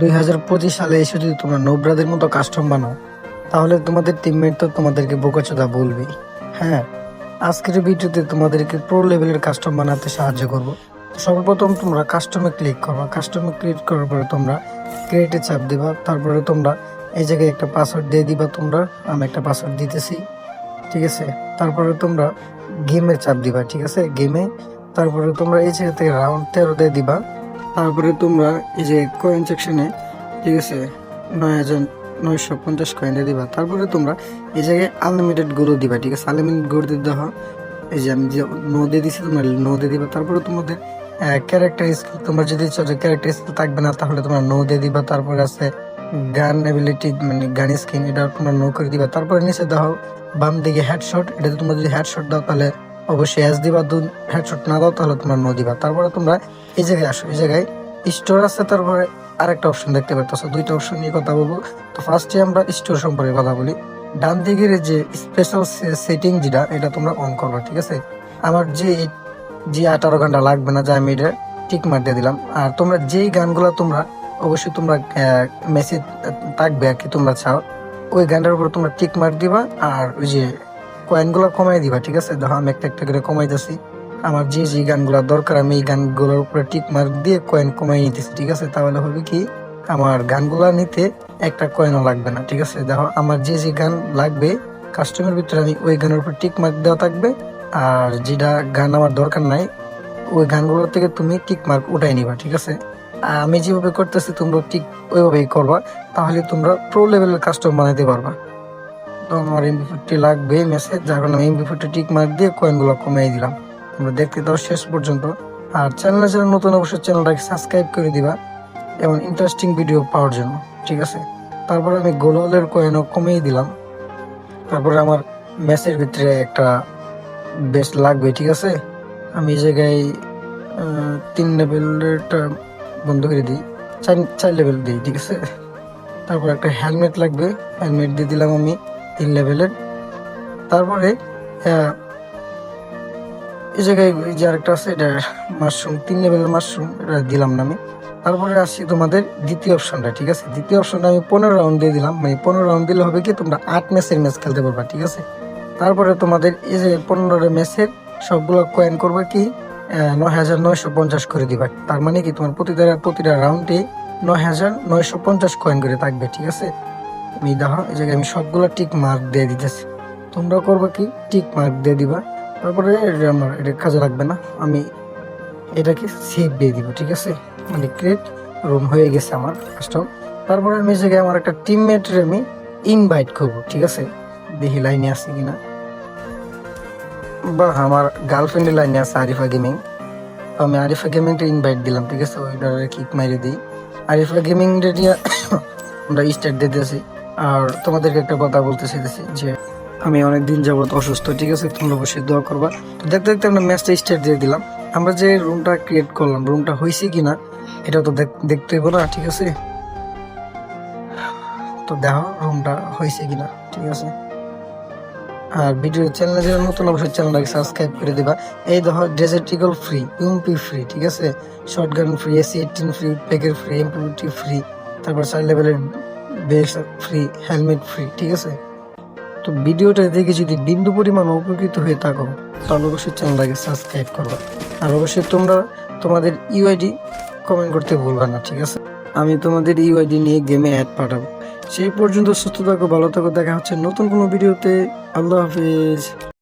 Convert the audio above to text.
দুই হাজার পঁচিশ সালে এসে যদি তোমরা নোবরাদের মতো কাস্টম বানাও, তাহলে তোমাদের টিমমেট তো তোমাদেরকে বোকাচোদা বলবে। হ্যাঁ আজকের ভিডিওতে তোমাদেরকে প্রো লেভেলের কাস্টম বানাতে সাহায্য করব। সর্বপ্রথম তোমরা কাস্টমে ক্লিক করবা। কাস্টমে ক্লিক করার পরে তোমরা ক্রিয়েটে চাপ দিবা। তারপরে তোমরা এই জায়গায় একটা পাসওয়ার্ড দিয়ে দিবা তোমরা। আমি একটা পাসওয়ার্ড দিতেছি, ঠিক আছে? তারপরে তোমরা গেমে চাপ দিবা, ঠিক আছে? গেমে তারপরে তোমরা এই জায়গা থেকে রাউন্ড তেরো দিয়ে দিবা। তারপরে তোমরা এই যে কয়েন সেকশনে ঠিক আছে, নয় হাজার নয়শো পঞ্চাশ কয়েন দিবা। তারপরে তোমরা এই জায়গায় আনলিমিটেড গরু দিবা, ঠিক আছে? আনলিমিটেড গরু দিয়ে দেওয়া এই যে আমি যে নো দিয়ে দিছি, তোমরা নো দিয়ে দিবা। তারপরে তোমাদের ক্যারেক্টার স্কিল তোমরা যদি ক্যারেক্টার স্কিল থাকবে না, তাহলে তোমরা নো দিয়ে দিবা। তারপরে আছে গান এবিলিটি মানে গান স্কিন এটা তোমরা নো করে দিবা। তারপরে নিচে দাও বাম দিকে হেডশট এটাতে তোমরা যদি হেডশট দাও, তাহলে অবশ্যই এস দিবা। হেডশট না দাও, তাহলে তোমরা নো দিবা। তারপরে তোমরা এই জায়গায় আসো, এই জায়গায় স্টোর আছে, তারপরে আরেকটা অপশন দেখতে পারতেছো, দুইটা অপশন নিয়ে কথা বলব। তো ফার্স্টে আমরা স্টোর সম্পর্কে কথা বলি। ডান দিকের যে স্পেশাল সেটিং যেটা, এটা তোমরা অন করবা, ঠিক আছে? আমার যে যে আঠারো ঘণ্টা লাগবে না, যা আমি এটা টিক মার দিয়ে দিলাম। আর তোমরা যেই গানগুলো তোমরা, অবশ্যই তোমরা মেসেজ থাকবে আর কি, তোমরা চাও, ওই গানটার উপর তোমরা টিক মার দিবা, আর ওই যে কয়েনগুলো কমাই দিবা, ঠিক আছে? দেখো, আমি একটা একটা করে কমাই কমাইতেছি। আমার যে যে গানগুলো দরকার, আমি এই গানগুলোর উপরে টিক মার দিয়ে কয়েন কমাই নিতেছি, ঠিক আছে? তাহলে হবে কি, আমার গানগুলা নিতে একটা কয়েনও লাগবে না, ঠিক আছে? দেখো, আমার যে যে গান লাগবে কাস্টমের ভিতরে আমি ওই গানের উপর টিক মার্ক দেওয়া থাকবে, আর যেটা গান আমার দরকার নাই, ওই গানগুলোর থেকে তুমি টিক মার্ক উঠাই নিবা, ঠিক আছে? আমি যেভাবে করতেছি, তোমরা ঠিক ওইভাবেই করবা, তাহলে তোমরা প্রো লেভেলের কাস্টম বানাইতে পারবা। তো আমার এমবি ফিফটি লাগবে মেসেজ যার কারণে এমবি ফিফটি টিক মার্ক দিয়ে কয়েনগুলো কমিয়ে দিলাম। তোমরা দেখতে দাও শেষ পর্যন্ত। আর চ্যানেলে যারা নতুন, অবশ্যই চ্যানেলটাকে সাবস্ক্রাইব করে দিবা এমন ইন্টারেস্টিং ভিডিও পাওয়ার জন্য, ঠিক আছে? তারপরে আমি গোলালের কয়েনও কমিয়ে দিলাম। তারপরে আমার ম্যাচের ভিতরে একটা বেস্ট লাগবে, ঠিক আছে? আমি এই জায়গায় তিন লেভেলেরটা বন্ধ করে দিই। চার চার লেভেল দিই, ঠিক আছে? তারপর একটা হেলমেট লাগবে হেলমেট দিয়ে দিলাম আমি তিন লেভেলের। তারপরে এই জায়গায় এই যে আরেকটা আছে, এটা মাশরুম তিন লেভেলের মাশরুম এটা দিলাম না আমি তারপরে আসছি তোমাদের দ্বিতীয় অপশনটা ঠিক আছে? দ্বিতীয় অপশনটা আমি পনেরো রাউন্ড দিয়ে দিলাম। মানে পনেরো রাউন্ড দিলে হবে কি, তোমরা আট ম্যাচের ম্যাচ খেলতে পারবা, ঠিক আছে? তারপরে তোমাদের এই যে পনেরোটা ম্যাচের সবগুলো কয়েন করবে কি নয় হাজার নয়শো পঞ্চাশ করে দিবা। তার মানে কি, তোমার প্রতিটা প্রতিটা রাউন্ডে নয় হাজার নয়শো পঞ্চাশ কয়েন করে থাকবে, ঠিক আছে? আমি দেখো, এই জায়গায় আমি সবগুলো টিক মার্ক দিয়ে দিতেছি। তোমরা করবে কি টিক মার্ক দিয়ে দিবা। তারপরে আমার, এটা কাজে লাগবে না। আমি এটাকে সেভ দিয়ে দিব, ঠিক আছে? মানে ক্রিয়েট রুম হয়ে গেছে আমার কাস্টম তারপরে আমি জায়গায় আমার একটা টিমমেটের আমি ইনভাইট করব, ঠিক আছে? দেখি লাইনে আছে কিনা। বা আমার গার্লফ্রেন্ডের লাইনে আছে আরিফা গেমিং আমি আরিফা গেমিংটা ইনভাইট দিলাম, ঠিক আছে? ওইটা কিক মাইরে দিই। আরিফা গেমিং রেডিয়া আমরা স্টার্ট দিতেছি। আর তোমাদেরকে একটা কথা বলতে চাইতেছি যে আমি অনেক দিন যাবত অসুস্থ, ঠিক আছে? তোমরা অবশ্যই দোয়া করবা। তো দেখতে দেখতে আমরা ম্যাচটা স্টার্ট দিয়ে দিলাম। আমরা যে রুমটা ক্রিয়েট করলাম রুমটা হয়েছে কিনা, এটা তো দেখ- দেখতে হইব না, ঠিক আছে? তো দেখো রুমটা হয়েছে কিনা, ঠিক আছে? আর ভিডিও চ্যানেলে যারা নতুন, অবশ্যই চ্যানেলটাকে সাবস্ক্রাইব করে দিবা। এই দেখো desert eagle free UMP free ঠিক আছে? Shotgun free AC eighteen free প্যাকের free MPT free তারপর চার লেভেলের বেস ফ্রি হেলমেট ফ্রি ঠিক আছে? তো ভিডিওটা দেখে যদি বিন্দু পরিমাণ উপকৃত হয়ে থাকো, তাহলে অবশ্যই চ্যানেলটাকে সাবস্ক্রাইব করবা। আর অবশ্যই তোমরা তোমাদের ইউআইডি কমেন্ট করতে ভুলবা না, ঠিক আছে? আমি তোমাদের ইউআইডি নিয়ে গেমে অ্যাড পাঠাবো। সেই পর্যন্ত সুস্থ থাকো, ভালো থাকো, দেখা হচ্ছে নতুন কোনো ভিডিওতে আল্লাহ হাফিজ।